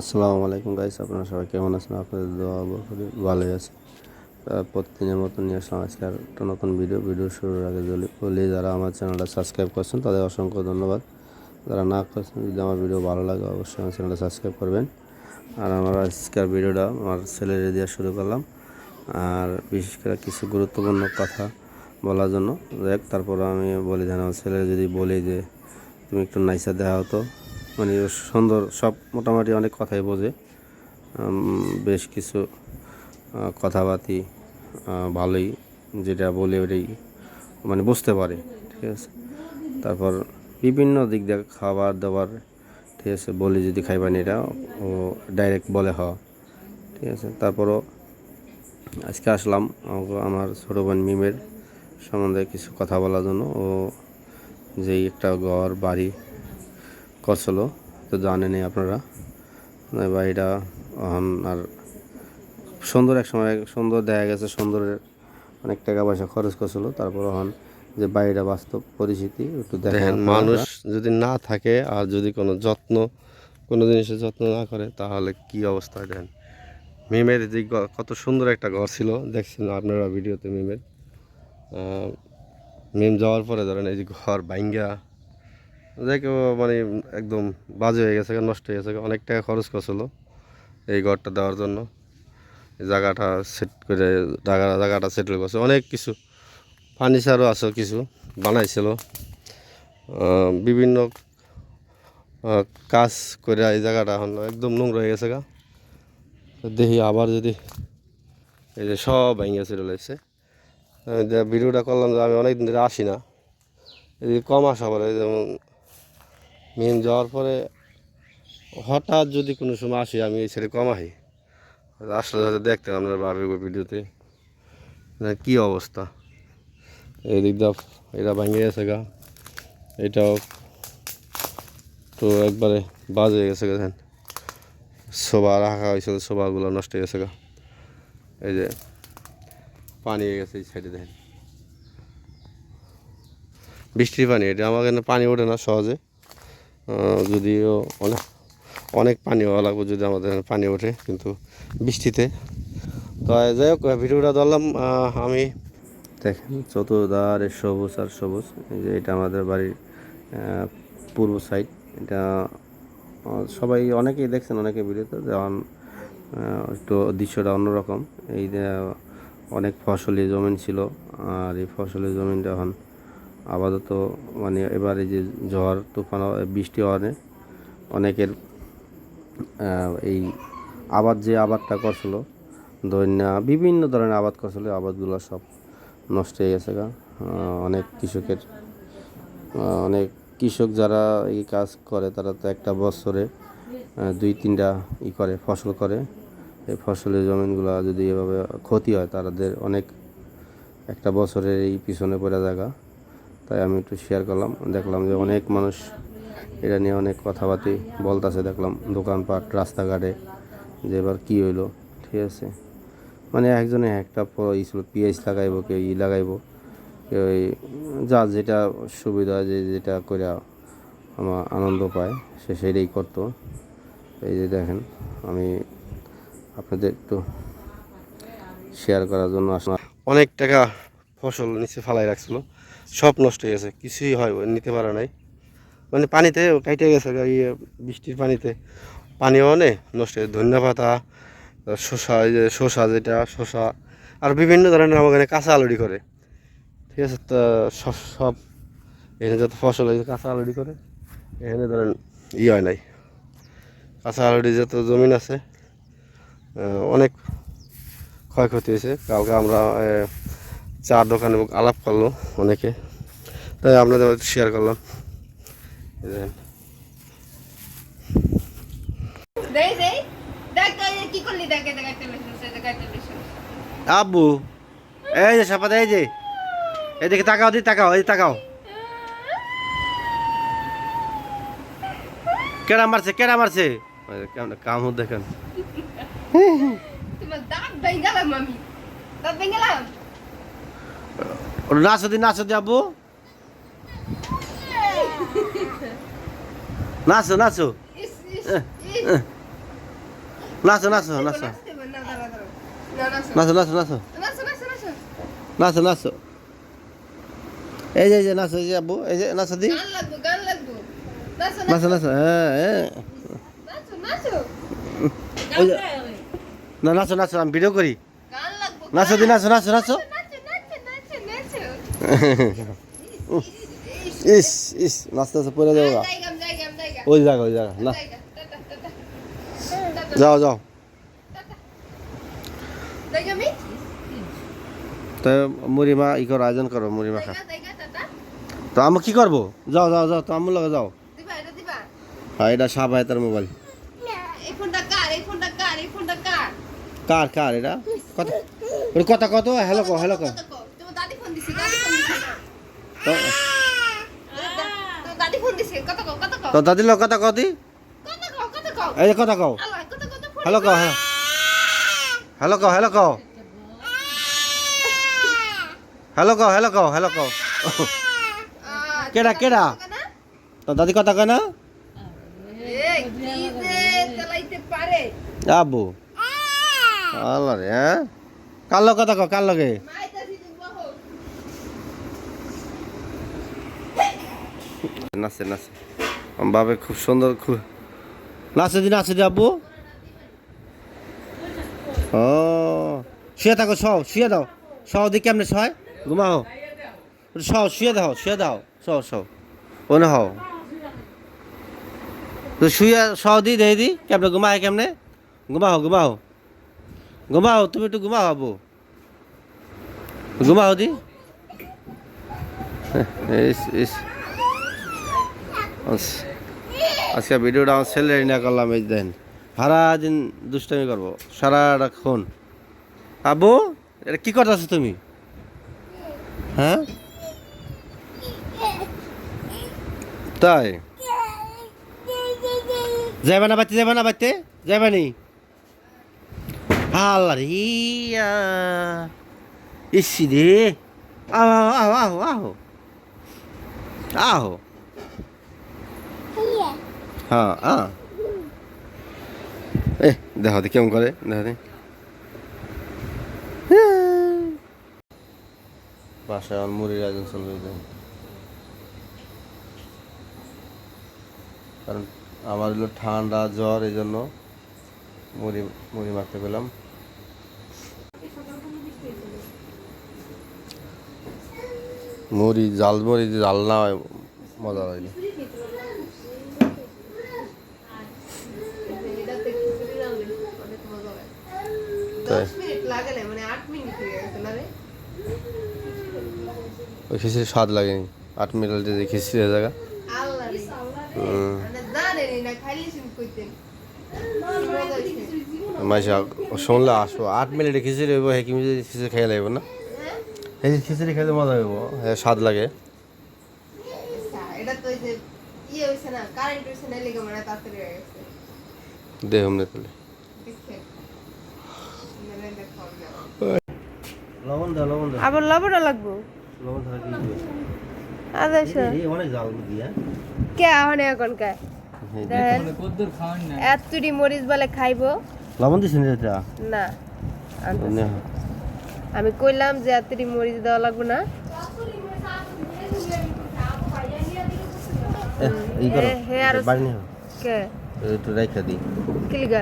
আসসালামু আলাইকুম গাইস, আপনারা সবাই কেমন আছেন? আপনাদের দোয়া করি ভালোই আছে। প্রতিদিনের মতো নিয়ে আসলাম আজকে আর একটা নতুন ভিডিও ভিডিও শুরুর আগে বলি যারা আমার চ্যানেলটা সাবস্ক্রাইব করছেন, তাদের অসংখ্য ধন্যবাদ। যারা না করছেন, যদি আমার ভিডিও ভালো লাগে, অবশ্যই আমার চ্যানেলটা সাবস্ক্রাইব করবেন। আর আমার আজকের ভিডিওটা আমার ছেলের দিয়ে শুরু করলাম। আর বিশেষ করে কিছু গুরুত্বপূর্ণ কথা বলার জন্য। দেখ, তারপর আমি বলি যেন, আমার ছেলে যদি বলি যে, তুমি একটু নাইসা দেওয়া হতো মানে সুন্দর, সব মোটামুটি অনেক কথাই বোঝে। বেশ কিছু কথাবার্তি ভালোই যেটা বলে ওটাই মানে বুঝতে পারে, ঠিক আছে? তারপর বিভিন্ন দিক দিয়ে খাবার দাবার, ঠিক আছে, বলি যদি খাইবানি এটা ও ডাইরেক্ট বলে হ ঠিক আছে? তারপরও আজকে আসলাম আমার ছোটো বোন মিমের সম্বন্ধে কিছু কথা বলার জন্য। ও যেই একটা ঘর, বাড়ি করছিল তো জানেনই আপনারা। ওই বাড়িটা এখন আর সুন্দর এক সময় সুন্দর দেখা গেছে সুন্দরের অনেক টাকা পয়সা খরচ করছিল তারপর এখন যে বাড়িটা বাস্তব পরিস্থিতি একটু দেখেন মানুষ যদি না থাকে আর যদি কোনো যত্ন কোনো জিনিসের যত্ন না করে তাহলে কি অবস্থা দেখেন। মিমের যে কত সুন্দর একটা ঘর ছিল দেখছেন আপনারা ভিডিওতে মিমের। মিম যাওয়ার পরে ধরেন এই যে ঘর ভাঙ্গা দেখো মানে একদম বাজে হয়ে গেছে, নষ্ট হয়ে গেছে। অনেক টাকা খরচ করছিল এই ঘরটা দেওয়ার জন্য। জায়গাটা সেট করে, জায়গা জায়গাটা সেটেল করছে। অনেক কিছু ফার্নিচারও আছে, কিছু বানাইছিল। বিভিন্ন কাজ করে এই জায়গাটা এখন একদম নোংরা হয়ে গেছে গা। দেখি আবার যদি এই যে সব ভেঙে চলে যে ভিডিওটা করলাম যে আমি অনেক দিন ধরে আসি না। কম আসা পরে যেমন মেন যাওয়ার পরে হঠাৎ যদি কোনো সময় আসি, আমি এই ছেড়ে কম আসি। আসলে হয়তো দেখতে আপনারা ভাবে ভিডিওতে। যে কী অবস্থা? এই দিক দিয়ে এটা ভেঙে গেছে গা। এটাও তো একবারে বাজে হয়ে গেছে দেখেন। শোভা রাখা হয়েছিল শোভাগুলো নষ্ট হয়ে গেছে গা। এই যে পানি হয়ে গেছে এই সাইডে দেখেন। বৃষ্টির পানি, এটা আমার এখানে পানি ওঠে না সহজে। যদিও অনেক অনেক পানি হওয়া লাগবে যদি আমাদের পানি ওঠে, কিন্তু বৃষ্টিতে। তো যাই হোক ভিডিওটা ধরলাম আমি দেখেন, চতুর্ধারে সবুজ আর সবুজ, এই যে এটা আমাদের বাড়ির পূর্ব সাইড এটা সবাই অনেকেই দেখছেন, অনেকে ভিডিওতে যেমন একটু দৃশ্যটা অন্যরকম। এই অনেক ফসলি জমিন ছিল, আর এই ফসলি জমিনটা এখন আপাতত মানে এবারে যে ঝড়, তুফান, বৃষ্টি হওয়ানে অনেকের এই আবাদ যে আবাদটা করছিল, দৈন্যা, বিভিন্ন ধরনের আবাদ করছিল আবাদগুলো সব নষ্ট হয়ে গেছে গা। অনেক কৃষকের অনেক কৃষক যারা এই কাজ করে, তারা তো একটা বছরে দুই তিনটা ই করে, ফসল করে। এই ফসলের জমিনগুলো যদি এভাবে ক্ষতি হয়, তাদের অনেক একটা বছরের এই পিছনে পড়ে জায়গা তাই আমি একটু শেয়ার করলাম। দেখলাম যে অনেক মানুষ এটা নিয়ে অনেক কথাবার্তি বলতেছে। দেখলাম দোকানপাট, রাস্তাঘাটে যে এবার কী হইল, ঠিক আছে? মানে একজনে একটা ই ছিল পিএইচ লাগাইবো, কেউ ই লাগাইবো, কেউ যা যেটা সুবিধা যে যেটা করে আমার আনন্দ পায়, সে সেটাই করতো। এই যে দেখেন, আমি আপনাদের একটু শেয়ার করার জন্য আসলাম। অনেক টাকা ফসল নিচে ফালাই রাখছিল। সব নষ্ট হয়ে গেছে, কিছুই হয় নিতে পারে নাই। মানে পানিতে কাইটে গেছে ইয়ে বৃষ্টির পানিতে। পানি অনে নষ্ট হয়ে ধনিয়া পাতা যে শসা যেটা, শসা, আর বিভিন্ন ধরনের আমার এখানে কাঁচা আলুরি করে। ঠিক আছে, তো সব সব এখানে যত ফসল হয়েছে কাঁচা আলুরি করে। এখানে ধরেন ই হয় নাই। কাঁচা আলুরি যত জমিন আছে অনেক ক্ষয়ক্ষতি হয়েছে। কালকে আমরা চার দোকানে আলাপ করল অনেকে। তাই আপনাদের শেয়ার করলাম। আব্বু এই যে সাপাতে এই যে। এদিকে তাকাও দি তাকাও এই তাকাও। কেডা মারছে কেডা মারছে? কেমন কাম দেখেন। তোমার দাঁত ভেঙে গেলাম আমি। দাঁত ভেঙে গেলাম? ওটা নাচো দি নাচো দি আব্বু নাচো নাচো নাচো নাচো নাচো নাচো। নাচো নাচো নাচো নাচো, এই যে এই যে নাচো এই যে আব্বু এই যে নাচো দি। নাচো, নাচো হ্যাঁ হ্যাঁ না নাচো নাচো আমি ভিডিও করি নাচো দি নাচো, নাচো, নাচো। ইস ইস নাচতে নাচতে পড়ে যাব। ওই জায়গা ওই জায়গা, না যাও যাও? তো মুড়িমা ই করো, আয়োজন করো, মুড়িমা খা। তো আমি কি করব যাও যাও যাও, তো আমার লগে যাও? হ্যাঁ এটা সাপ হয় তার মোবাইল কার? কার? এটা কত কথা কত হ্যালো কো হ্যালো কো কত কও? তোমার দাদি ফোন দিছে, দাদি ফোন দিছে। তো। দাদি লোক কথা কদি? এই কথা কও? হ্যালো কও হ্যালো হ্যালো কও হ্যালো কও। হ্যালো কও হ্যালো কও হ্যালো কও। কেডা, কেডা? তো দাদি কথা কয় না? আব্বু আল্লাহ রে হ্যাঁ? কার কথা কও কার লগে মাইতাছি তুমি বহু। নাচে নাচে। বাবে খুব সুন্দর, খুব নাচে দি নাচে দি, আব্বু। ও, শুয়ে থাকো সও শুয়ে দাও। সও দি কেমনে সয় ঘুমাও। সও শুয়ে দাও শুয়ে দাও। সও সও ওনে হও। তো শুয়ে সও দি দেই দি, কেমনে ঘুমায়, কেমনে। ঘুমাও ঘুমাও। ঘুমাও, তুমি একটু ঘুমাও, আব্বু। ঘুমাও দি। ইস ইস আজকে ভিডিওটা আমার ছেলের না করলাম, এই দেন সারাদিন দুষ্টামি করব সারাক্ষণ আব্বু, এটা কি করতেছো তুমি? হ্যাঁ? তাই? যাবে না বাচ্চা যাবে না বাচ্চা যাবে নি? ইসি রে। আহ আহ আহ আহ। আহ। হ্যাঁ হ্যাঁ এ, দেখো দি কেমন করে, দেখো বাসায় আমার মুড়ির আয়োজন চলবে কারণ আমার হলো ঠান্ডা, জ্বর এই জন্য মুড়ি মুড়ি মাখতে পেলাম। মুড়ি, জাল মুড়ি, জাল না হয় মজা হয়নি 10 লাগে স্বাদ লাগেনি। মিনিট লাগে জায়গা শুনলে আট হইব কিমি খেয়ে লাগবে না? খেলে মজা হইব। স্বাদ লাগে। দেহ তাহলে লবণ দাও লবণ দাও। আবার লবণও লাগবো। লবণ কি হবে? আচ্ছা এই অনেক জাল দিয়া কে আহনে এখন কে দেখেন এতটি মরিচ বলে খাইবো। লবণ দিছেন এটা না। আমি কইলাম যে এতটি মরিচ দেওয়া লাগবে না। এই করো। হে- কে? একটু রাইখা দিই। কি লিগা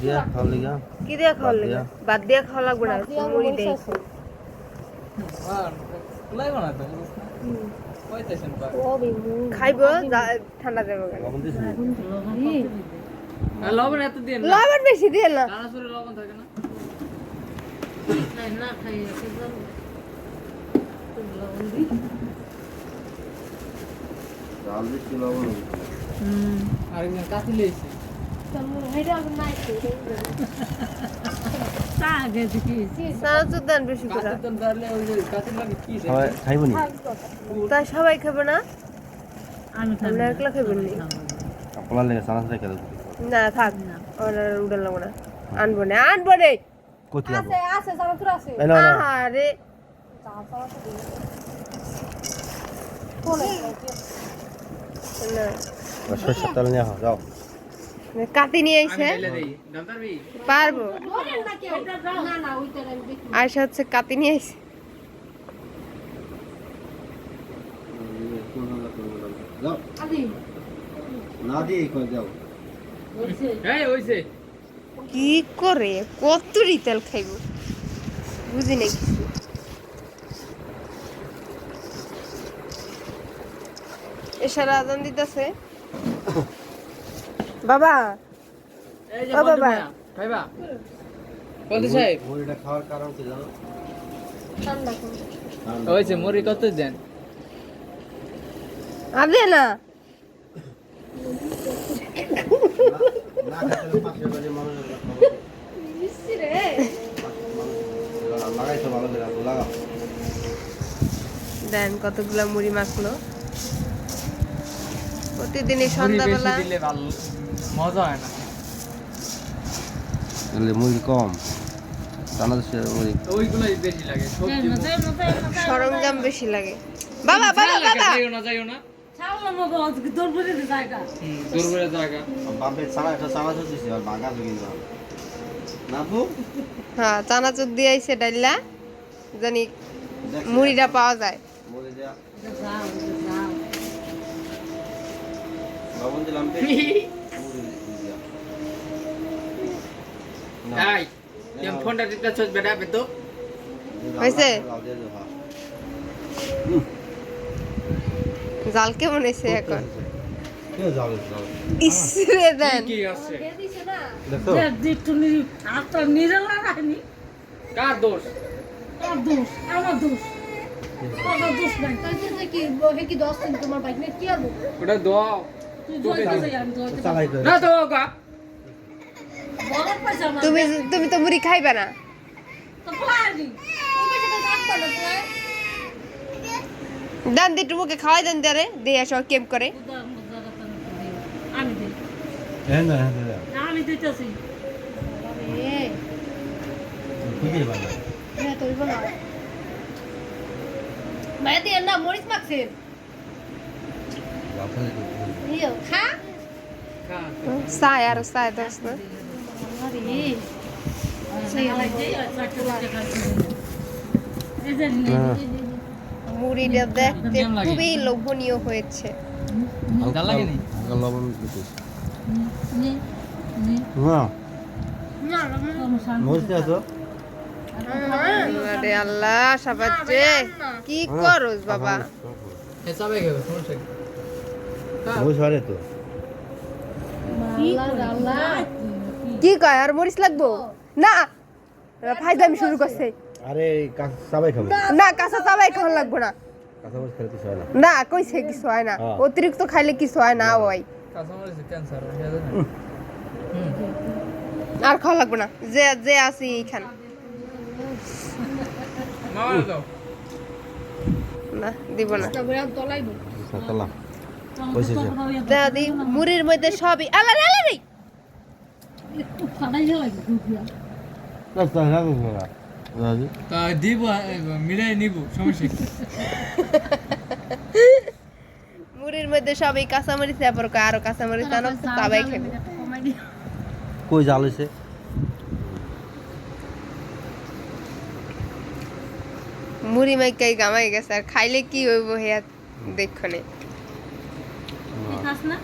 দিয়া খাও লিগা। কি দিয়া খাওয়ার বাদ লিগা? দিয়া। বাদ দিয়া খাওয়া লাগবে না মুড়ি দেই। খাইবো যা- ঠান্ডা যাবে লবণ এত দিয়ে লবণ বেশি দিয়ে না। লবণ থাকে না। জাল দিচ্ছি লবণ। আরেকজন লেগেছে তাই সবাই খাবে না আমরা একলা খাবেন নি আপনার লেগে সানাস রেখে দেবো না থাক ওরা উড়ে লাগবে না আনব না আনব রে কতি যাব আছে আছে নাও, নাও। আহারে না সরষের তেল নিয়ে যাও কাতি নিয়ে আইছে পারব। আয়সা হচ্ছে কাতি নিয়ে আইছে কি করে? কত রিতেল খাইব? বুঝি নাই কিছু। এসারা আজান দিতেছে। বাবা। এই ও বাবা। ভাইয়া, খাইবা? বলতে সাহেব। মুড়িটা খাওয়ার কারণ কি জানো? হয়েছে মুড়ি কত দেন? আবে না। দেন কতগুলা মুড়ি মাখলো? প্রতিদিনই সন্ধ্যাবেলা দিলে ভালো মজা হয় না। তাহলে মুড়ি কম। বাংলাদেশের মুড়ি। ওইগুলোই বেশি লাগে সরঞ্জাম বেশি লাগে। বাবা বাবা বাবা! যাইও না যাইও না। হ্যাঁ চানাচুর দিয়ে আইছে ডাইলা জানি মুড়িটা পাওয়া যায়। দিয়া না, এই তুই ফোনটা দিতে চোখ বেটা দাও, হ্যাঁ। জাল কেমন হয়েছে এখন ইসরে দেন কি আছে দেখো কার দোষ ওটা দাও চালাই করে না তো গা তুমি তুমি তো মুড়ি খাইবে না। দেন দি টুমুকে খাওয়াই দেন দারে দিয়ে আসো কেম করে। হ্যাঁ না হ্যাঁ আমি দিতেছি খুবই দিয়ে না মরিচ খা সায় আর সায় যে মুড়িটা দেখতে খুবই লোভনীয় হয়েছে। আল্লাহ সাবাজ্জে কি করস বাবা হিসাবে গেবে সমস্যা কি মরিচ তো আল্লাহ আল্লাহ কি কয় আর মরিচ লাগবো? না ফাইদামি শুরু করছে। আরে কাঁচা সবাই খাবে। না কাঁচা চাবাই খাওয়া লাগবো না। কাঁচা মরিচ খেলে কিছু হয় না। না কইছে কিছু হয় না। হ্যাঁ। অতিরিক্ত খাইলে কিছু হয় না ওই। কাঁচামরিচ ক্যান্সার হয় আর খাওয়া লাগবো না। যে যে আছি এইখান না দিব না। দাদি মুড়ির মধ্যে সবই আল্লাহ রে আল্লাহ একটু ফাটাই লাগে দুপুরা রাস্তা না না রাজি তা দিব মিলাই নিব সমস্যা মুড়ির মধ্যে সবই কাঁচামরিচ তারপর আরও কাঁচামরিচ আনো সবাই খাবে কই জাল হইছে? মুড়ি মাইকাই গামাই গেছে আর খাইলে কি হইব হেয়া দেখনে খাস না